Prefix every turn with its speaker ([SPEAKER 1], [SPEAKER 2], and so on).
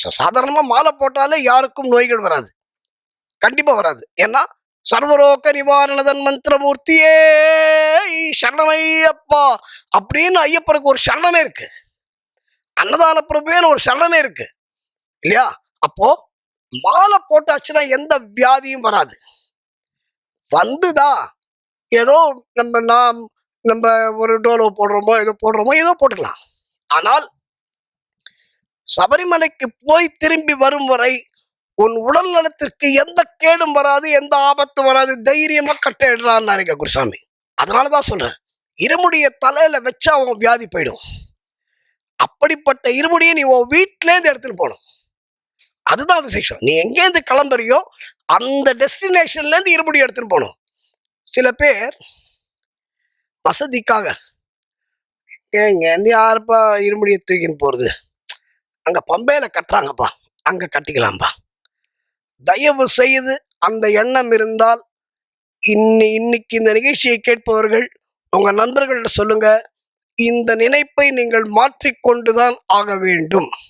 [SPEAKER 1] சாதாரணமாக மாலை போட்டாலே யாருக்கும் நோய்கள் வராது. கண்டிப்பாக வராது. ஏன்னா சர்வரோக நிவாரணதன் மந்திரமூர்த்தியே சரணமையப்பா அப்படின்னு ஐயப்பருக்கு ஒரு சரணமே இருக்கு. அன்னதான பிரபுன்னு ஒரு சரணமே இருக்கு. இல்லையா? அப்போ மாலை போட்டாச்சுன்னா எந்த வியாதியும் வராது. வந்துதா? ஏதோ நம்ம நாம் நம்ம ஒரு டோலோ போடுறோமோ ஏதோ போடுறோமோ ஏதோ போட்டுக்கலாம். ஆனால் சபரிமலைக்கு போய் திரும்பி வரும் வரை உன் உடல் நலத்திற்கு எந்த கேடும் வராது எந்த ஆபத்தும் வராது தைரியமா கட்டிடுறான்னு குருசாமி. அதனால தான் சொல்றேன். இருமுடிய தலையில வச்சா அவன் வியாதி போயிடும். அப்படிப்பட்ட இருமுடியை நீ உன் வீட்டிலேருந்து எடுத்துன்னு போகணும். அதுதான் விசேஷம். நீ எங்கேருந்து கிளம்புறியோ அந்த டெஸ்டினேஷன்ல இருந்து இருமுடி எடுத்துன்னு போகணும். சில பேர் வசதிக்காக ஏங்க இருந்து யாருப்பா இருமுடியை தூக்கின்னு போறது? அங்கே பம்பையில் கட்டுறாங்கப்பா. அங்கே கட்டிக்கலாம்ப்பா தயவு செய்து அந்த எண்ணம் இருந்தால் இன்னி இன்னைக்கு இந்த நிகழ்ச்சியை கேட்பவர்கள் உங்கள் நண்பர்கள்ட்ட சொல்லுங்கள் இந்த நினைப்பை நீங்கள் மாற்றிக்கொண்டுதான் ஆக வேண்டும்.